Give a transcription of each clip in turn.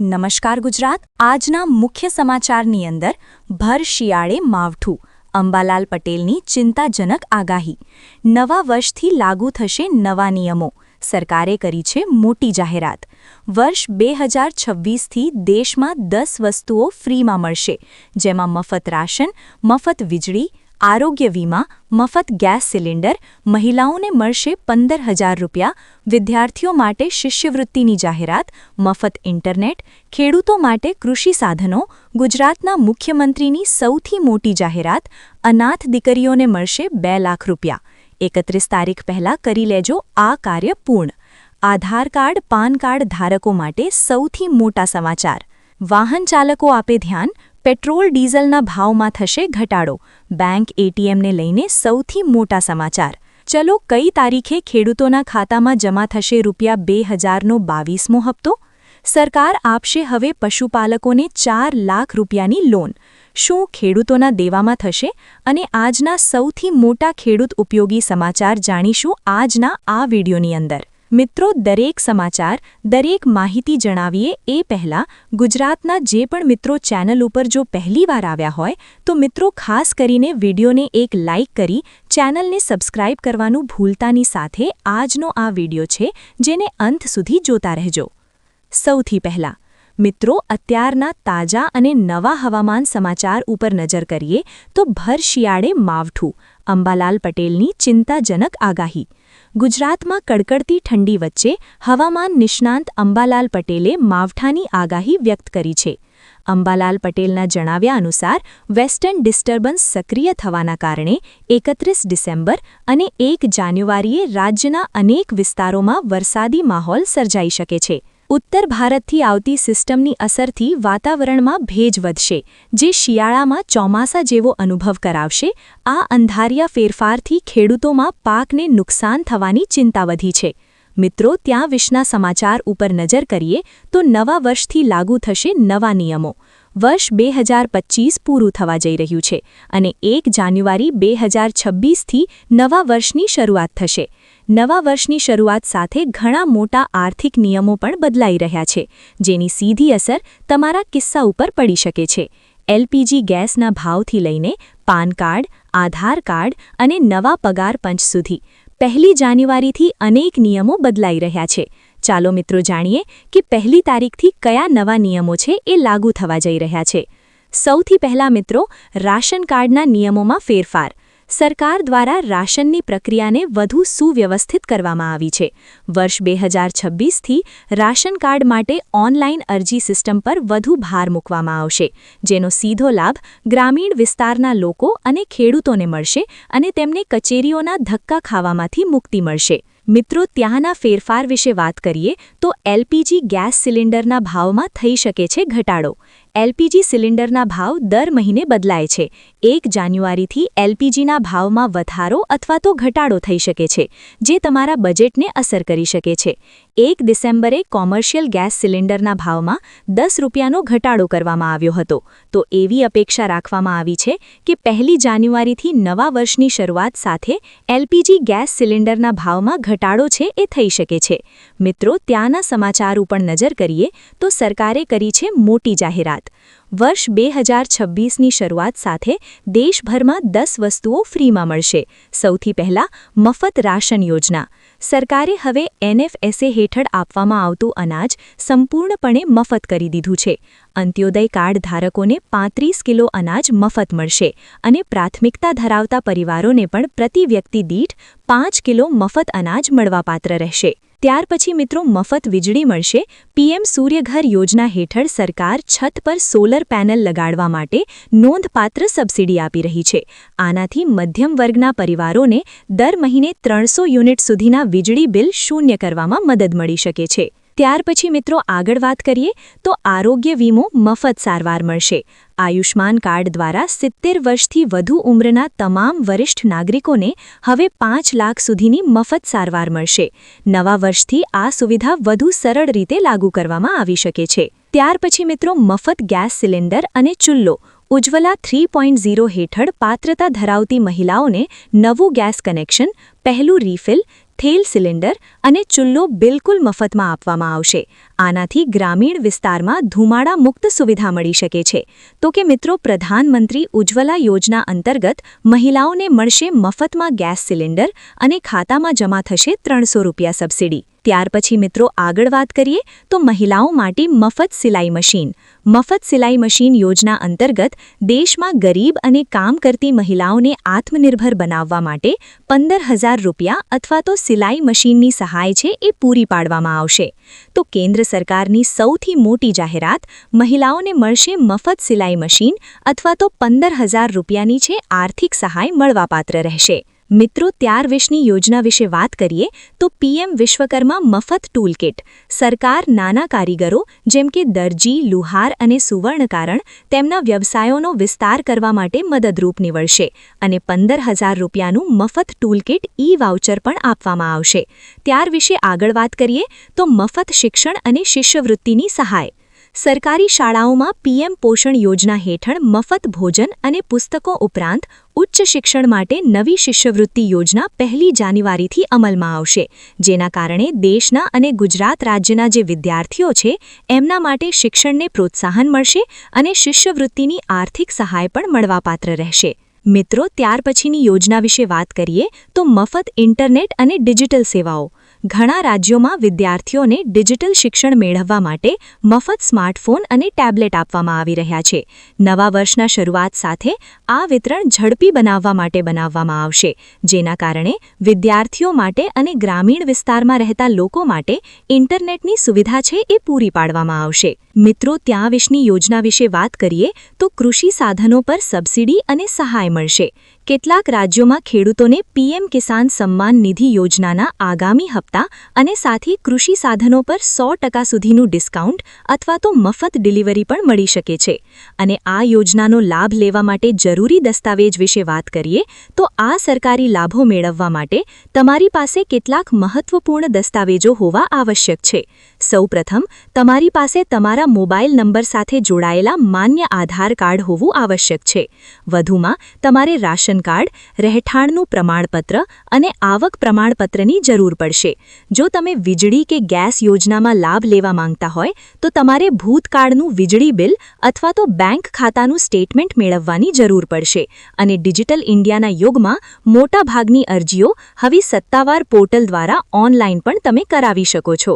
નમસ્કાર ગુજરાત. આજના મુખ્ય સમાચારની અંદર, ભર શિયાળે માવઠું, અંબાલાલ પટેલની ચિંતાજનક આગાહી. નવા વર્ષથી લાગુ થશે નવા નિયમો. સરકારે કરી છે મોટી જાહેરાત. વર્ષ બે હજાર છવ્વીસથી દેશમાં દસ વસ્તુઓ ફ્રીમાં મળશે, જેમાં મફત રાશન, મફત વીજળી આરોગ્ય વીમા, મફત ગેસ સિલિન્ડર, મહિલાઓને મળશે પંદર હજાર રૂપિયા, વિદ્યાર્થીઓ માટે શિષ્યવૃત્તિની જાહેરાત, મફત ઇન્ટરનેટ, ખેડૂતો માટે કૃષિ સાધનો, ગુજરાતના મુખ્યમંત્રીની સૌથી મોટી જાહેરાત, અનાથ દીકરીઓને મળશે બે લાખ રૂપિયા. એકત્રીસ તારીખ પહેલાં કરી લેજો આ કાર્ય પૂર્ણ. આધાર કાર્ડ, પાન કાર્ડ ધારકો માટે સૌથી મોટા સમાચાર. વાહન ચાલકો આપે ધ્યાન પેટ્રોલ ડીઝલના ભાવમાં થશે ઘટાડો. બેંક એટીએમને લઈને સૌથી મોટા સમાચાર. ચલો, કઈ તારીખે ખેડૂતોના ખાતામાં જમા થશે રૂપિયા બે હજારનો બાવીસમો હપ્તો? સરકાર આપશે હવે પશુપાલકોને ચાર લાખ રૂપિયાની લોન. શું ખેડૂતોના દેવામાં થશે? અને આજના સૌથી મોટા ખેડૂત ઉપયોગી સમાચાર જાણીશું આજના આ વિડીયોની અંદર. મિત્રો, દરેક સમાચાર, દરેક માહિતી જણાવીએ એ પહેલાં ગુજરાતના જે પણ મિત્રો ચેનલ ઉપર જો પહેલીવાર આવ્યા હોય, તો મિત્રો, ખાસ કરીને વિડીયોને એક લાઇક કરી ચેનલને સબસ્ક્રાઇબ કરવાનું ભૂલતાની સાથે આજનો આ વીડિયો છે, જેને અંત સુધી જોતા રહેજો. સૌથી પહેલાં, મિત્રો, અત્યારના તાજા અને નવા હવામાન સમાચાર ઉપર નજર કરીએ તો ભર શિયાળે માવઠું, અંબાલાલ પટેલની ચિંતાજનક આગાહી. ગુજરાતમાં કડકડતી ઠંડી વચ્ચે હવામાન નિષ્ણાંત અંબાલાલ પટેલે માવઠાની આગાહી વ્યક્ત કરી છે. અંબાલાલ પટેલના જણાવ્યા અનુસાર, વેસ્ટર્ન ડિસ્ટર્બન્સ સક્રિય થવાના કારણે એકત્રીસ ડિસેમ્બર અને એક જાન્યુઆરીએ રાજ્યના અનેક વિસ્તારોમાં વરસાદી માહોલ સર્જાઈ શકે છે. ઉત્તર ભારતથી આવતી સિસ્ટમની અસરથી વાતાવરણમાં ભેજ વધશે, જે શિયાળામાં ચોમાસા જેવો અનુભવ કરાવશે. આ અંધારિયા ફેરફારથી ખેડૂતોમાં પાકને નુકસાન થવાની ચિંતા વધી છે. મિત્રો, ત્યાં વિશના સમાચાર ઉપર નજર કરીએ તો નવા વર્ષથી લાગુ થશે નવા નિયમો. વર્ષ બે હજાર પૂરું થવા જઈ રહ્યું છે અને એક જાન્યુઆરી બે હજાર છવ્વીસથી નવા વર્ષની શરૂઆત થશે. નવા વર્ષની શરૂઆત સાથે ઘણા મોટા આર્થિક નિયમો પણ બદલાઈ રહ્યા છે, જેની સીધી અસર તમારા કિસ્સા ઉપર પડી શકે છે. એલપીજી ગેસના ભાવથી લઈને પાન કાર્ડ, આધાર કાર્ડ અને નવા પગાર પંચ સુધી પહેલી જાન્યુઆરીથી અનેક નિયમો બદલાઈ રહ્યા છે. ચાલો મિત્રો જાણીએ કે પહેલી તારીખથી કયા નવા નિયમો છે એ લાગુ થવા જઈ રહ્યા છે. સૌથી પહેલા મિત્રો, રાશન કાર્ડના નિયમોમાં ફેરફાર. સરકાર દ્વારા રાશનની પ્રક્રિયાને વધુ સુવ્યવસ્થિત કરવામાં આવી છે. વર્ષ બે હજાર છવ્વીસથી રાશન કાર્ડ માટે ઓનલાઇન અરજી સિસ્ટમ પર વધુ ભાર મૂકવામાં આવશે, જેનો સીધો લાભ ગ્રામીણ વિસ્તારના લોકો અને ખેડૂતોને મળશે અને તેમને કચેરીઓના ધક્કા ખાવામાંથી મુક્તિ મળશે. મિત્રો, ત્યાંના ફેરફાર વિશે વાત કરીએ તો એલપીજી ગેસ સિલિન્ડરના ભાવમાં થઈ શકે છે ઘટાડો. એલપીજી સિલિન્ડરના ભાવ દર મહિને બદલાય છે. એક જાન્યુઆરીથી એલપીજીના ભાવમાં વધારો અથવા તો ઘટાડો થઈ શકે છે, જે તમારા બજેટને અસર કરી શકે છે. એક ડિસેમ્બરે કોમર્શિયલ ગેસ સિલિન્ડરના ભાવમાં દસ રૂપિયાનો ઘટાડો કરવામાં આવ્યો હતો. તો એવી અપેક્ષા રાખવામાં આવી છે કે પહેલી જાન્યુઆરીથી નવા વર્ષની શરૂઆત સાથે એલપીજી ગેસ સિલિન્ડરના ભાવમાં ઘટાડો છે એ થઈ શકે છે. મિત્રો, ત્યાંના સમાચાર ઉપર નજર કરીએ તો સરકારે કરી છે મોટી જાહેરાત. વર્ષ બે હજાર છવ્વીસની શરૂઆત સાથે દેશભરમાં દસ વસ્તુઓ ફ્રીમાં મળશે. સૌથી પહેલાં મફત રાશન યોજના. સરકારે હવે એનએફએસએ હેઠળ આપવામાં આવતું અનાજ સંપૂર્ણપણે મફત કરી દીધું છે. અંત્યોદય કાર્ડ ધારકોને પાંત્રીસ કિલો અનાજ મફત મળશે અને પ્રાથમિકતા ધરાવતા પરિવારોને પણ પ્રતિ વ્યક્તિ દીઠ પાંચ કિલો મફત અનાજ મળવાપાત્ર રહેશે. ત્યાર પછી મિત્રો મફત વીજળી મળશે. પીએમ સૂર્યઘર યોજના હેઠળ સરકાર છત પર સોલર પેનલ લગાડવા માટે નોંધપાત્ર સબસિડી આપી રહી છે. આનાથી મધ્યમ વર્ગના પરિવારોને દર મહિને ત્રણસો યુનિટ સુધીના વીજળી બિલ શૂન્ય કરવામાં મદદ મળી શકે છે. ત્યાર પછી મિત્રો આગળ વાત કરીએ તો આરોગ્ય વીમો મફત સારવાર મળશે. આયુષ્માન કાર્ડ દ્વારા સિત્તેર વર્ષથી વધુ ઉંમરના તમામ વરિષ્ઠ નાગરિકોને હવે પાંચ લાખ સુધીની મફત સારવાર મળશે. નવા વર્ષથી આ સુવિધા વધુ સરળ રીતે લાગુ કરવામાં આવી શકે છે. ત્યાર પછી મિત્રો મફત ગેસ સિલિન્ડર અને ચૂલ્લો. ઉજ્જવલા થ્રી પોઈન્ટ ઝીરો હેઠળ પાત્રતા ધરાવતી મહિલાઓને નવું ગેસ કનેક્શન, પહેલું રીફિલ થેલ સિલિન્ડર અને ચૂલ્લો બિલકુલ મફતમાં આપવામાં આવશે. આનાથી ગ્રામીણ વિસ્તારમાં ધુમાડા મુક્ત સુવિધા મળી શકે છે. તો કે મિત્રો, પ્રધાનમંત્રી ઉજ્જવલા યોજના અંતર્ગત મહિલાઓને મળશે મફતમાં ગેસ સિલિન્ડર અને ખાતામાં જમા થશે ત્રણસો રૂપિયા સબસિડી. ત્યાર પછી મિત્રો, આગળ વાત કરીએ તો મહિલાઓ માટે મફત સિલાઈ મશીન. મફત સિલાઈ મશીન યોજના અંતર્ગત દેશમાં ગરીબ અને કામ કરતી મહિલાઓને આત્મનિર્ભર બનાવવા માટે પંદર હજાર રૂપિયા અથવા તો સિલાઈ મશીનની સહાય છે એ પૂરી પાડવામાં આવશે. તો કેન્દ્ર સરકારની સૌથી મોટી જાહેરાત, મહિલાઓને મળશે મફત સિલાઈ મશીન અથવા તો પંદર હજાર રૂપિયાની છે આર્થિક સહાય મળવાપાત્ર રહેશે. મિત્રો, ત્યાર વિશની યોજના વિશે વાત કરીએ તો પીએમ વિશ્વકર્મા મફત ટૂલકિટ. સરકાર નાના કારીગરો, જેમ કે દરજી, લુહાર અને સુવર્ણકારણ તેમના વ્યવસાયોનો વિસ્તાર કરવા માટે મદદરૂપ નીવડશે અને પંદર હજાર રૂપિયાનું મફત ટૂલકિટ ઈ વાઉચર પણ આપવામાં આવશે. ત્યાર વિશે આગળ વાત કરીએ તો મફત શિક્ષણ અને શિષ્યવૃત્તિની સહાય. સરકારી શાળાઓમાં પીએમ પોષણ યોજના હેઠળ મફત ભોજન અને પુસ્તકો ઉપરાંત ઉચ્ચ શિક્ષણ માટે નવી શિષ્યવૃત્તિ યોજના પહેલી જાન્યુઆરીથી અમલમાં આવશે. જેના કારણે દેશના અને ગુજરાત રાજ્યના જે વિદ્યાર્થીઓ છે, એમના માટે શિક્ષણને પ્રોત્સાહન મળશે અને શિષ્યવૃત્તિની આર્થિક સહાય પણ મળવાપાત્ર રહેશે. મિત્રો, ત્યાર પછીની યોજના વિશે વાત કરીએ તો મફત ઇન્ટરનેટ અને ડિજિટલ સેવાઓ. ઘણા રાજ્યોમાં વિદ્યાર્થીઓને ડિજિટલ શિક્ષણ મેળવવા માટે મફત સ્માર્ટફોન અને ટેબ્લેટ આપવામાં આવી રહ્યા છે. નવા વર્ષના શરૂઆત સાથે આ વિતરણ ઝડપી બનાવવા માટે બનાવવામાં આવશે, જેના કારણે વિદ્યાર્થીઓ માટે અને ગ્રામીણ વિસ્તારમાં રહેતા લોકો માટે ઇન્ટરનેટની સુવિધા છે એ પૂરી પાડવામાં આવશે. મિત્રો, ત્યાં વિશની યોજના વિશે વાત કરીએ તો કૃષિ સાધનો પર સબસિડી અને સહાય મળશે. કેટલાક રાજ્યોમાં ખેડૂતોને પીએમ કિસાન સન્માન નિધિ યોજનાના આગામી હપ્તા અને સાથે કૃષિ સાધનો પર સો ટકા સુધીનું ડિસ્કાઉન્ટ અથવા તો મફત ડિલિવરી પણ મળી શકે છે. અને આ યોજનાનો લાભ લેવા માટે જરૂરી દસ્તાવેજ વિશે વાત કરીએ, તો આ સરકારી લાભો મેળવવા માટે તમારી પાસે કેટલાક મહત્વપૂર્ણ દસ્તાવેજો હોવા આવશ્યક છે. સૌપ્રથમ, તમારી પાસે તમારા મોબાઈલ નંબર સાથે જોડાયેલા માન્ય આધાર કાર્ડ હોવું આવશ્યક છે. વધુમાં, તમારે રાશન કાર્ડ, રહેઠાણનું પ્રમાણપત્ર અને આવક પ્રમાણપત્રની જરૂર પડશે. જો તમે વીજળી કે ગેસ યોજનામાં લાભ લેવા માંગતા હોય, તો તમારે ભૂતકાળનું વીજળી બિલ અથવા તો બેંક ખાતાનું સ્ટેટમેન્ટ મેળવવાની જરૂર પડશે અને ડિજિટલ ઇન્ડિયાના યુગમાં મોટાભાગની અરજીઓ હવે સત્તાવાર પોર્ટલ દ્વારા ઓનલાઈન પણ તમે કરાવી શકો છો.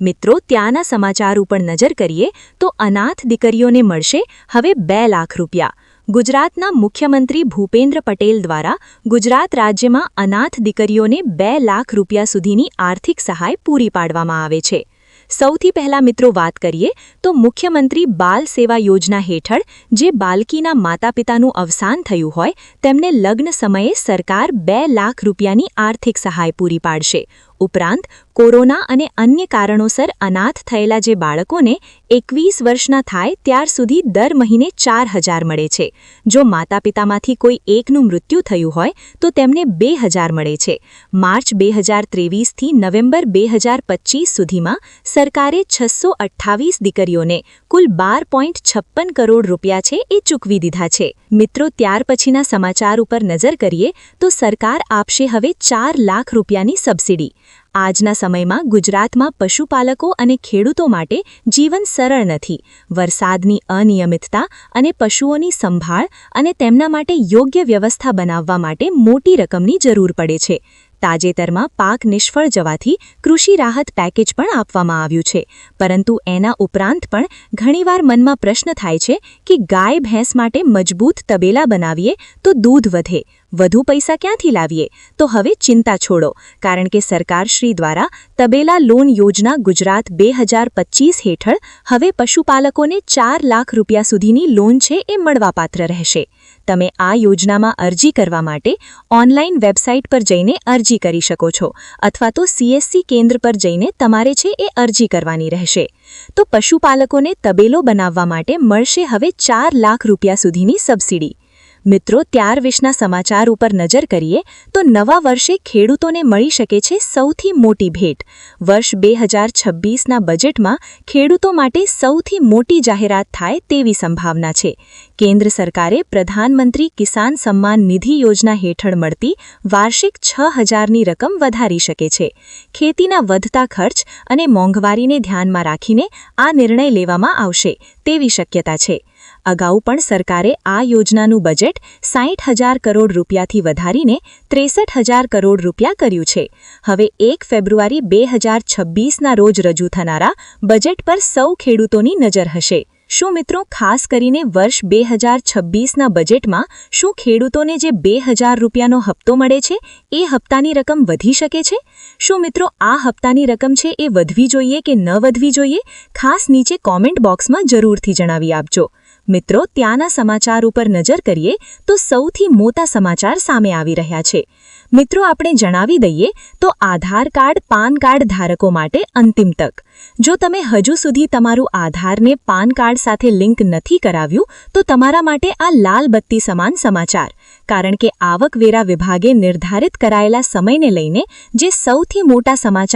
મિત્રો, ત્યાંના સમાચાર ઉપર નજર કરીએ તો અનાથ દીકરીઓને મળશે હવે બે લાખ રૂપિયા. ગુજરાતના મુખ્યમંત્રી ભૂપેન્દ્ર પટેલ દ્વારા ગુજરાત રાજ્યમાં અનાથ દીકરીઓને બે લાખ રૂપિયા સુધીની આર્થિક સહાય પૂરી પાડવામાં આવે છે. સૌથી પહેલા મિત્રો વાત કરીએ, તો મુખ્યમંત્રી બાલ સેવા યોજના હેઠળ જે બાલકીના માતાપિતાનું અવસાન થયું હોય, તેમને લગ્ન સમયે સરકાર બે લાખ રૂપિયાની આર્થિક સહાય પૂરી પાડશે. ઉપરાંત કોરોના અને અન્ય કારણોસર અનાથ થયેલા જે બાળકોને એકવીસ વર્ષના થાય ત્યાર સુધી દર મહિને ચાર હજાર મળે છે. જો માતા પિતામાંથી કોઈ એકનું મૃત્યુ થયું હોય, તો તેમને બે હજાર મળે છે. માર્ચ બે હજાર ત્રેવીસથી નવેમ્બર બે હજાર પચીસ સુધીમાં સરકારે છસો અઠ્ઠાવીસ દીકરીઓને કુલ બાર પોઈન્ટ છપ્પન કરોડ રૂપિયા છે એ ચૂકવી દીધા છે. મિત્રો, ત્યાર પછીના સમાચાર ઉપર નજર કરીએ તો સરકાર આપશે હવે ચાર લાખ રૂપિયાની સબસિડી. આજના સમયમાં ગુજરાતમાં પશુપાલકો અને ખેડૂતો માટે જીવન સરળ નથી. વરસાદની અનિયમિતતા અને પશુઓની સંભાળ અને તેમના માટે યોગ્ય વ્યવસ્થા બનાવવા માટે મોટી રકમની જરૂર પડે છે. તાજેતરમાં પાક નિષ્ફળ જવાથી કૃષિ રાહત પેકેજ પણ આપવામાં આવ્યું છે. પરંતુ એના ઉપરાંત પણ ઘણીવાર મનમાં પ્રશ્ન થાય છે કે ગાય ભેંસ માટે મજબૂત તબેલા બનાવીએ તો દૂધ વધે. વધુ પૈસા ક્યાંથી લાવીએ? તો હવે ચિંતા છોડો, કારણ કે સરકારશ્રી દ્વારા તબેલા લોન યોજના ગુજરાત બે હેઠળ હવે પશુપાલકોને ચાર લાખ રૂપિયા સુધીની લોન છે એ મળવાપાત્ર રહેશે. તમે આ યોજનામાં અરજી કરવા માટે ઓનલાઈન વેબસાઇટ પર જઈને અરજી કરી શકો છો, અથવા તો સીએસસી કેન્દ્ર પર જઈને તમારે છે એ અરજી કરવાની રહેશે. તો પશુપાલકોને તબેલો બનાવવા માટે મળશે હવે ચાર લાખ રૂપિયા સુધીની સબસિડી. મિત્રો, ત્યાર વિશના સમાચાર ઉપર નજર કરીએ, તો નવા વર્ષે ખેડૂતોને મળી શકે છે સૌથી મોટી ભેટ. વર્ષ બે હજાર છવ્વીસના બજેટમાં ખેડૂતો માટે સૌથી મોટી જાહેરાત થાય તેવી સંભાવના છે. કેન્દ્ર સરકારે પ્રધાનમંત્રી કિસાન સન્માન નિધિ યોજના હેઠળ મળતી વાર્ષિક છ હજારની રકમ વધારી શકે છે. ખેતીના વધતા ખર્ચ અને મોંઘવારીને ધ્યાનમાં રાખીને આ નિર્ણય લેવામાં આવશે તેવી શક્યતા છે. અગાઉ પણ સરકારે આ યોજનાનું બજેટ સાઠ હજાર કરોડ રૂપિયાથી વધારીને ત્રેસઠ હજાર કરોડ રૂપિયા કર્યું છે. હવે એક ફેબ્રુઆરી બે હજાર છવ્વીસના રોજ રજૂ થનારા બજેટ પર સૌ ખેડૂતોની નજર હશે. શું મિત્રો, ખાસ કરીને વર્ષ બે હજાર છવ્વીસના બજેટમાં શું ખેડૂતોને જે બે હજાર રૂપિયાનો હપ્તો મળે છે, એ હપ્તાની રકમ વધી શકે છે? શું મિત્રો, આ હપ્તાની રકમ છે એ વધવી જોઈએ કે ન વધવી જોઈએ? ખાસ નીચે કોમેન્ટ બોક્સમાં જરૂરથી જણાવી આપજો. મિત્રો, ત્યાંના સમાચાર ઉપર નજર કરીએ તો સૌથી મોટા સમાચાર સામે આવી રહ્યા છે. મિત્રો, આપણે જણાવી દઈએ તો આધાર કાર્ડ, પાન કાર્ડ ધારકો માટે અંતિમ તક. જો તમે હજુ સુધી તમારું આધારને પાન કાર્ડ સાથે લિંક નથી કરાવ્યું, તો તમારા માટે આ લાલ બત્તી સમાન સમાચાર. કારણ કે આવકવેરા વિભાગે નિર્ધારિત કરાયેલા સમયને લઈને જે સૌથી મોટા સમાચાર